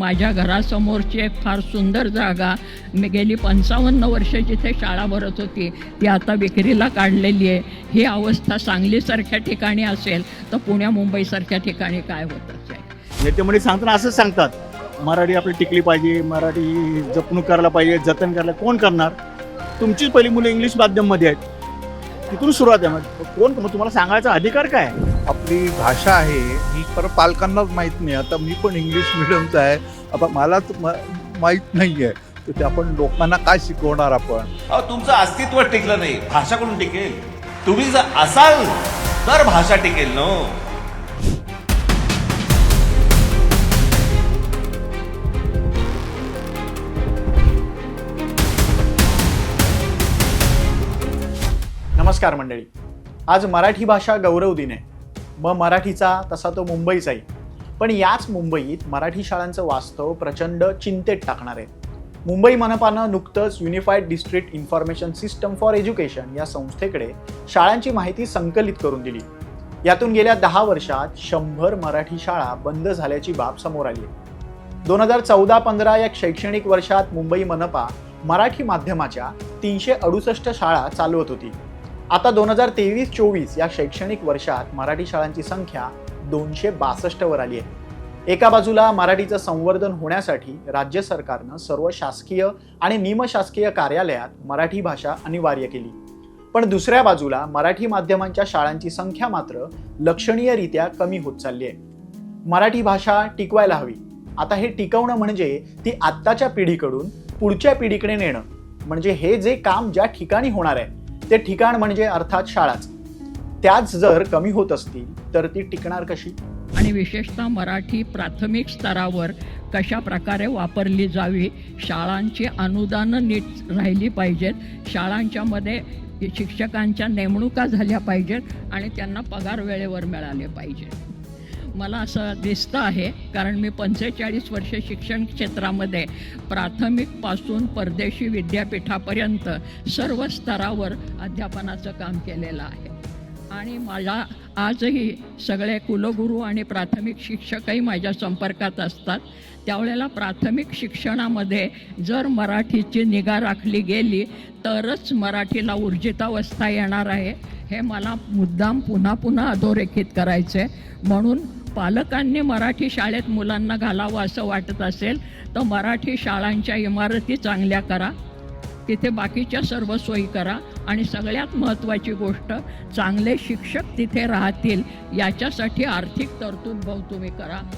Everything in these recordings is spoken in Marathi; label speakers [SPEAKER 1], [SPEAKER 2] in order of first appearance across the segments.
[SPEAKER 1] माझ्या घरासमोरची एक फार सुंदर जागा. मी गेली पंचावन्न वर्ष जिथे शाळा भरत होती ती आता विक्रीला काढलेली आहे. ही अवस्था सांगलीसारख्या ठिकाणी असेल तर पुण्या मुंबईसारख्या ठिकाणी काय होत नेते
[SPEAKER 2] म्हणजे सांगताना असंच सांगतात मराठी आपली टिकली पाहिजे मराठी जपणूक करायला पाहिजे जतन करायला कोण करणार? तुमचीच पहिली मुलं इंग्लिश माध्यममध्ये आहेत. तिथून सुरुवात आहे. मग कोण मग तुम्हाला सांगायचा अधिकार काय?
[SPEAKER 3] आपली भाषा आहे ही पर पालकांनाच माहीत नाही. आता मी पण इंग्लिश मिडियमचा आहे. आता मलाच माहीत नाही आहे तर ते आपण लोकांना काय शिकवणार आपण?
[SPEAKER 4] अहो तुमचं अस्तित्व टिकलं नाही. भाषा कोण टिकेल? तुम्ही जर असाल तर भाषा टिकेल नो
[SPEAKER 5] नमस्कार मंडळी. आज मराठी भाषा गौरव दिन. आहे मग मराठीचा तसा तो मुंबईचाही. पण याच मुंबईत मराठी शाळांचं वास्तव प्रचंड चिंतेत टाकणार आहे. मुंबई मनपानं नुकतंच unified district information system for education या संस्थेकडे शाळांची माहिती संकलित करून दिली. यातून गेल्या दहा वर्षात शंभर मराठी शाळा बंद झाल्याची बाब समोर आली आहे. दोन हजार चौदा पंधरा या शैक्षणिक वर्षात मुंबई मनपा मराठी माध्यमाच्या तीनशे अडुसष्ट शाळा चालवत होती. आता दोन हजार तेवीस चोवीस या शैक्षणिक वर्षात मराठी शाळांची संख्या दोनशे बासष्टवर आली आहे. एका बाजूला मराठीचं संवर्धन होण्यासाठी राज्य सरकारनं सर्व शासकीय आणि निमशासकीय कार्यालयात मराठी भाषा अनिवार्य केली. पण दुसऱ्या बाजूला मराठी माध्यमांच्या शाळांची संख्या मात्र लक्षणीयरित्या कमी होत चालली आहे. मराठी भाषा टिकवायला हवी. आता हे टिकवणं म्हणजे ती आत्ताच्या पिढीकडून पुढच्या पिढीकडे नेणं. म्हणजे हे जे काम ज्या ठिकाणी होणार आहे ते ठिकाण म्हणजे अर्थात शाळाच. त्याच जर कमी होत असतील तर ती टिकणार कशी?
[SPEAKER 1] आणि विशेषतः मराठी प्राथमिक स्तरावर कशा प्रकारे वापरली जावी? शाळांची अनुदानं नीट राहिली पाहिजेत. शाळांच्यामध्ये शिक्षकांच्या नेमणुका झाल्या पाहिजेत आणि त्यांना पगार वेळेवर मिळाले पाहिजे मला असं दिसतं आहे कारण मी पंचेचाळीस वर्ष शिक्षण क्षेत्रामध्ये प्राथमिकपासून परदेशी विद्यापीठापर्यंत सर्व स्तरावर अध्यापनाचं काम केलेलं आहे. आणि माझ्या आजही सगळे कुलगुरू आणि प्राथमिक शिक्षकही माझ्या संपर्कात असतात. त्यावेळेला प्राथमिक शिक्षणामध्ये जर मराठीची निगा राखली गेली तरच मराठीला ऊर्जितावस्था येणार आहे. हे मला मुद्दाम पुन्हा पुन्हा अधोरेखित करायचे म्हणून पालकांनी मराठी शाळेत मुलांना घालावं असं वाटत असेल तर मराठी शाळांच्या इमारती चांगल्या करा. तिथे बाकीच्या सर्व सोयी करा. आणि सगळ्यात महत्त्वाची गोष्ट चांगले शिक्षक तिथे राहतील. याच्यासाठी आर्थिक तरतूद भाऊ तुम्ही करा.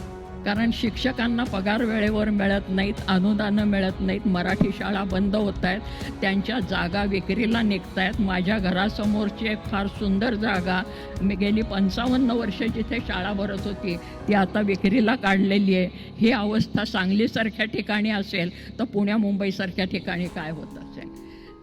[SPEAKER 1] कारण शिक्षकांना पगार वेळेवर मिळत नाहीत अनुदानं मिळत नाहीत मराठी शाळा बंद होत आहेत त्यांच्या जागा विक्रीला निघत आहेत. माझ्या घरासमोरची एक फार सुंदर जागा मी गेली पंचावन्न वर्ष जिथे शाळा भरत होती ती आता विक्रीला काढलेली आहे. ही अवस्था सांगलीसारख्या ठिकाणी असेल तर पुण्या मुंबईसारख्या ठिकाणी काय होत असेल?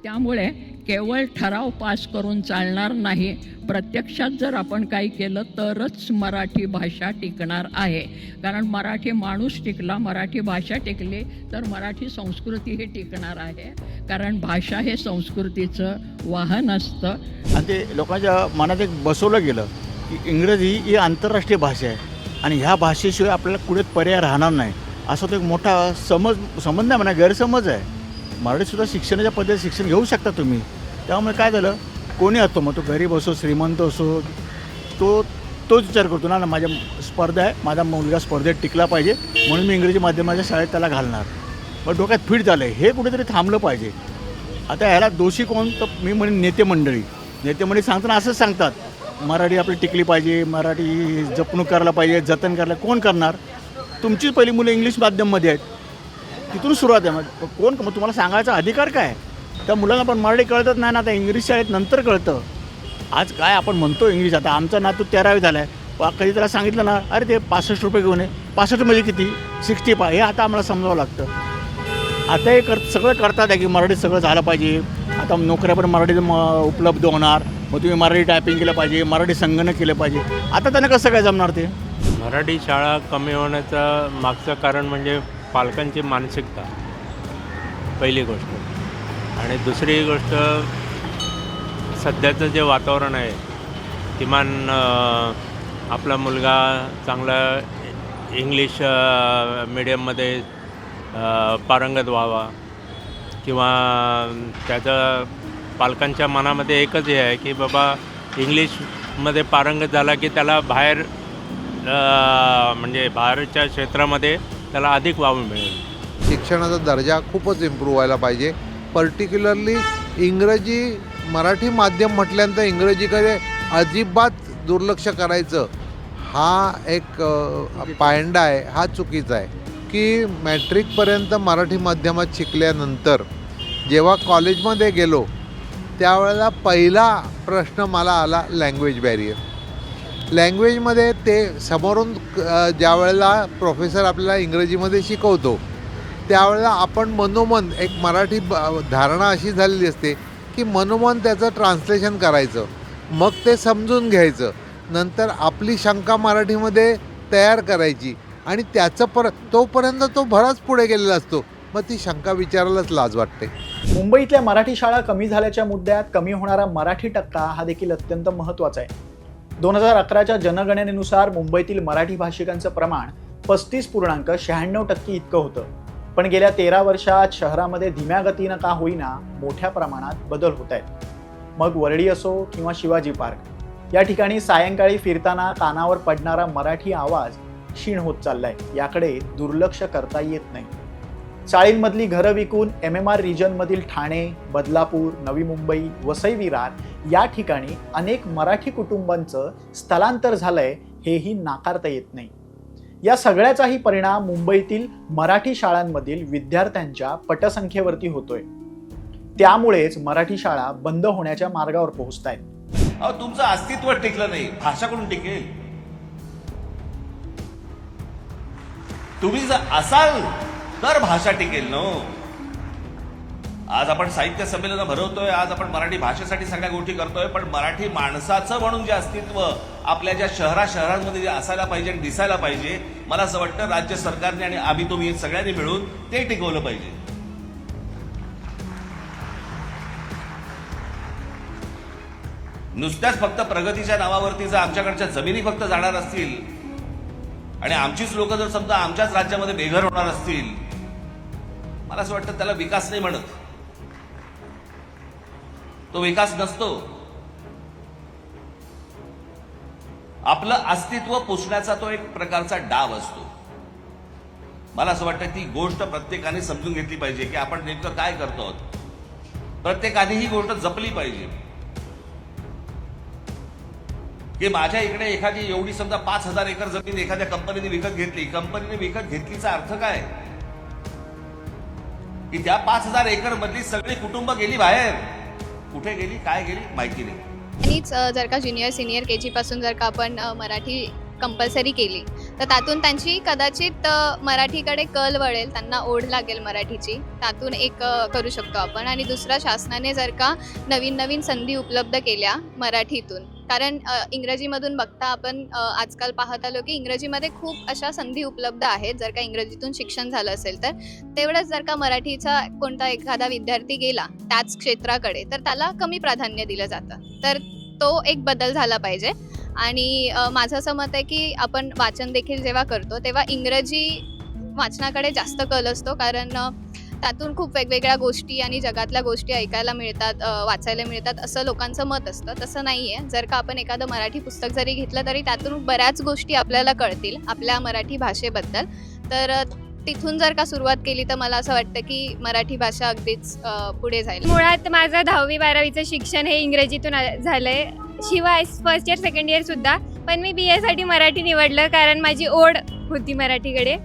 [SPEAKER 1] त्यामुळे केवळ ठराव पास करून चालणार नाही. प्रत्यक्षात जर आपण काही केलं तरच मराठी भाषा टिकणार आहे. कारण मराठी माणूस टिकला मराठी भाषा टिकली तर मराठी संस्कृतीही टिकणार आहे. कारण भाषा हे संस्कृतीचं वाहन असतं.
[SPEAKER 2] आणि ते लोकांच्या मनात एक बसवलं गेलं की इंग्रजी ही आंतरराष्ट्रीय भाषा आहे. आणि ह्या भाषेशिवाय आपल्याला कुठे पर्याय राहणार नाही. असा तो एक मोठा समज समज नाही म्हणा गैरसमज आहे. मराठीसुद्धा शिक्षणाच्या पद्धतीत शिक्षण घेऊ शकता तुम्ही. त्यामुळे काय झालं कोणी असतो मग तो गरीब असो श्रीमंत असो तो तोच विचार करतो ना ना माझ्या स्पर्धा आहे माझा मुलगा स्पर्धेत टिकला पाहिजे म्हणून मी इंग्रजी माध्यमाच्या शाळेत त्याला घालणार. मग डोक्यात फिट झालं आहे हे कुठेतरी थांबलं पाहिजे. आता ह्याला दोषी कोण? तर मी म्हणेन नेते मंडळी. नेते मंडळी सांगताना असंच सांगतात मराठी आपली टिकली पाहिजे मराठी जपणूक करायला पाहिजे जतन करायला कोण करणार? तुमचीच पहिली मुलं इंग्लिश माध्यममध्ये आहेत तिथून सुरुवात आहे. मग कोण मग तुम्हाला सांगायचा अधिकार काय? त्या मुलांना पण मराठी कळतच नाही ना आता इंग्लिश शाळेत नंतर कळतं. आज काय आपण म्हणतो इंग्लिश? आता आमचा नातू तेरावी झाला आहे कधी त्याला सांगितलं ना अरे ते पासष्ट रुपये घेऊन ये. पासष्ट म्हणजे किती? सिक्स्टी फाय हे आता आम्हाला समजावं लागतं. आता हे कर सगळं करतात आहे की मराठी सगळं झालं पाहिजे. आता नोकऱ्या पण मराठीत म उपलब्ध होणार. मग तुम्ही मराठी टायपिंग केलं पाहिजे मराठी संगणक केलं पाहिजे. आता त्यांना कसं काय जमणार ते?
[SPEAKER 6] मराठी शाळा कमी होण्याचं मागचं कारण म्हणजे पालकांची मानसिकता. पहिली गोष्ट. आणि दुसरी गोष्ट सध्याचं जे वातावरण आहे किमान आपला मुलगा चांगला इंग्लिश मीडियममध्ये पारंगत व्हावा किंवा त्याचं पालकांच्या मनामध्ये एकच हे आहे की बाबा इंग्लिशमध्ये पारंगत झाला की त्याला बाहेर म्हणजे बाहेरच्या क्षेत्रामध्ये त्याला अधिक वाव मिळेल.
[SPEAKER 7] शिक्षणाचा दर्जा खूपच इम्प्रूव्ह व्हायला पाहिजे. पर्टिक्युलरली इंग्रजी मराठी माध्यम म्हटल्यानंतर इंग्रजीकडे अजिबात दुर्लक्ष करायचं. हा एक पायंडा आहे हा चुकीचा आहे. की मॅट्रिकपर्यंत मराठी माध्यमात शिकल्यानंतर जेव्हा कॉलेजमध्ये गेलो त्यावेळेला पहिला प्रश्न मला आला लँग्वेज बॅरियर लँग्वेजमध्ये ते समोरून ज्या वेळेला प्रोफेसर आपल्याला इंग्रजीमध्ये शिकवतो त्यावेळेला आपण मनोमन एक मराठी ब- धारणा अशी झालेली असते की मनोमन त्याचं ट्रान्सलेशन करायचं. मग ते समजून घ्यायचं. नंतर आपली शंका मराठीमध्ये तयार करायची. आणि त्याचं पर तोपर्यंत तो बराच पुढे गेलेला असतो. मग ती शंका विचारायलाच लाज वाटते.
[SPEAKER 5] मुंबईतल्या मराठी शाळा कमी झाल्याच्या मुद्द्यात कमी होणारा मराठी टक्का हा देखील अत्यंत महत्त्वाचा आहे. दोन हजार अकराच्या जनगणनेनुसार मुंबईतील मराठी भाषिकांचं प्रमाण पस्तीस पूर्णांक शहाण्णव टक्के इतकं होतं. पण गेल्या तेरा वर्षात शहरामध्ये धीम्या गतीनं का होईना मोठ्या प्रमाणात बदल होत आहेत. मग वरळी असो किंवा शिवाजी पार्क या ठिकाणी सायंकाळी फिरताना कानावर पडणारा मराठी आवाज क्षीण होत चाललाय याकडे दुर्लक्ष करता येत नाही. चाळींमधली घरं विकून एम एम आर रिजनमधील ठाणे बदलापूर नवी मुंबई वसई विरार या ठिकाणी अनेक मराठी कुटुंबांचं स्थलांतर झालंय हेही नाकारता येत नाही. या सगळ्याचाही परिणाम मुंबईतील मराठी शाळांमधील विद्यार्थ्यांच्या पटसंख्येवरती होतोय. त्यामुळेच मराठी शाळा बंद होण्याच्या मार्गावर पोहोचत आहेत
[SPEAKER 4] अहो तुमचं अस्तित्व टिकलं नाही. भाषा कोण टिकेल. तुम्ही जर असाल तर भाषा टिकेल ना? आज आपण साहित्य संमेलन भरवतोय आज आपण मराठी भाषेसाठी सगळ्या गोष्टी करतोय पण मराठी माणसाचं म्हणून जे अस्तित्व आपल्या ज्या शहरा शहरांमध्ये जे असायला पाहिजे आणि दिसायला पाहिजे मला असं वाटतं राज्य सरकारने आणि आम्ही तुम्ही सगळ्यांनी मिळून ते टिकवलं पाहिजे. नुसत्याच फक्त प्रगतीच्या नावावरती जर आमच्याकडच्या जमिनी फक्त जाणार असतील आणि आमचीच लोक जर समजा आमच्याच राज्यामध्ये बेघर होणार असतील मला असं वाटतं त्याला विकास नाही म्हणत. तो विकास नसतो. आपलं अस्तित्व पुसण्याचा तो एक प्रकारचा डाव असतो. मला असं वाटतं ती गोष्ट प्रत्येकाने समजून घेतली पाहिजे की आपण नेमकं काय करतो आहोत. प्रत्येकाने ही गोष्ट जपली पाहिजे. की माझ्या इकडे एखादी एवढी समजा पाच हजार एकर जमीन एखाद्या कंपनीने विकत घेतली. कंपनीने विकत घेतलीचा अर्थ काय? की त्या पाच हजार एकर मधली सगळी कुटुंब गेली बाहेर. कुठे गेली काय गेली माहिती नाही.
[SPEAKER 8] आणिच जर का ज्युनियर सिनियर के जीपासून जर का आपण अ, मराठी कंपल्सरी केली तर त्यातून त्यांची कदाचित अ, मराठीकडे कल वळेल त्यांना ओढ लागेल मराठीची. त्यातून एक अ, करू शकतो आपण. आणि दुसरा शासनाने जर का नवीन नवीन संधी उपलब्ध केल्या मराठीतून कारण इंग्रजीमधून बघता आपण आजकाल पाहत आलो की इंग्रजीमध्ये खूप अशा संधी उपलब्ध आहेत. जर का इंग्रजीतून शिक्षण झालं असेल तर तेवढंच जर का मराठीचा कोणता एखादा विद्यार्थी गेला त्याच क्षेत्राकडे तर त्याला कमी प्राधान्य दिलं जातं. तर तो एक बदल झाला पाहिजे. आणि माझं असं मत आहे की आपण वाचन देखील जेव्हा करतो तेव्हा इंग्रजी वाचनाकडे जास्त कल असतो. कारण त्यातून खूप वेगवेगळ्या गोष्टी आणि जगातल्या गोष्टी ऐकायला मिळतात वाचायला मिळतात असं लोकांचं मत असतं. तसं नाही आहे जर का आपण एखादं मराठी पुस्तक जरी घेतलं तरी त्यातून बऱ्याच गोष्टी आपल्याला कळतील आपल्या मराठी भाषेबद्दल. तर तिथून जर का सुरुवात केली तर मला असं वाटतं की मराठी भाषा अगदीच पुढे जाईल.
[SPEAKER 9] मुळात माझं दहावी बारावीचं शिक्षण हे इंग्रजीतून आ- झालंय. शिवाय फर्स्ट इयर सेकंड इयर सुद्धा. पण मी बी एसाठी मराठी निवडलं कारण माझी ओढ होती मराठीकडे.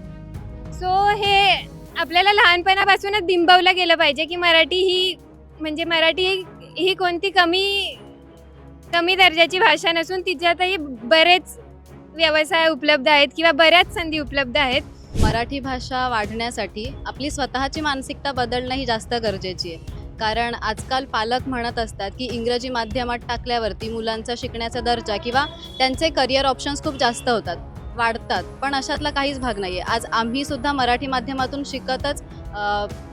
[SPEAKER 9] सो हे आपल्याला लहानपणापासूनच बिंबवलं गेलं पाहिजे की मराठी ही म्हणजे मराठी ही कोणती कमी कमी दर्जाची भाषा नसून तिच्यातही बरेच व्यवसाय उपलब्ध आहेत किंवा बऱ्याच संधी उपलब्ध आहेत.
[SPEAKER 10] मराठी भाषा वाढण्यासाठी आपली स्वतःची मानसिकता बदलणं ही जास्त गरजेची आहे. कारण आजकाल पालक म्हणत असतात की इंग्रजी माध्यमात टाकल्यावरती मुलांचा शिकण्याचा दर्जा किंवा त्यांचे करिअर ऑप्शन्स खूप जास्त होतात. वाढतात. पण अशातला काहीच भाग नाही आहे आज आम्ही सुद्धा मराठी माध्यमातून शिकतच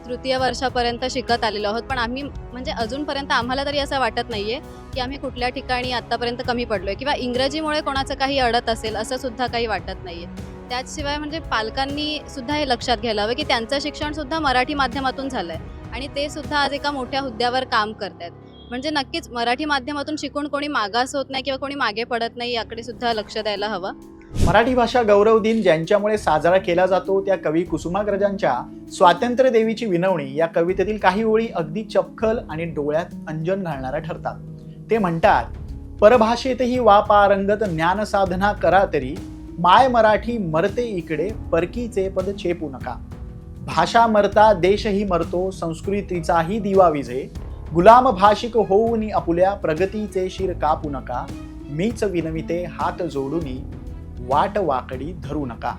[SPEAKER 10] तृतीय वर्षापर्यंत शिकत आलेलो आहोत. पण आम्ही म्हणजे अजूनपर्यंत आम्हाला तरी असं वाटत नाही आहे की आम्ही कुठल्या ठिकाणी आत्तापर्यंत कमी पडलो आहे किंवा इंग्रजीमुळे कोणाचं काही अडत असेल असं सुद्धा काही वाटत नाही आहे त्याचशिवाय म्हणजे पालकांनी सुद्धा हे लक्षात घ्यायला हवं की त्यांचं शिक्षण सुद्धा मराठी माध्यमातून झालं आहे आणि ते सुद्धा आज एका मोठ्या हुद्द्यावर काम करत आहेत म्हणजे नक्कीच मराठी माध्यमातून शिकून कोणी मागास होत नाही किंवा कोणी मागे पडत नाही याकडे सुद्धा लक्ष द्यायला हवं.
[SPEAKER 5] मराठी भाषा गौरव दिन ज्यांच्यामुळे साजरा केला जातो त्या कवी कुसुमाग्रजांच्या स्वातंत्र्य देवीची विनवणी या कवितेतील काही ओळी अगदी चपखल आणि डोळ्यात अंजन घालणाऱ्या ठरतात. ते म्हणतात परभाषेतही वा पारंगत ज्ञान साधना करा तरी माय मराठी मरते इकडे परकीचे पद चेपू नका. भाषा मरता देशही मरतो संस्कृतीचाही दिवा विझे. गुलाम भाषिक होऊनी आपुल्या प्रगतीचे शिर कापू नका. मीच विनविते हात जोडूनी वाट वाकडी धरू नका.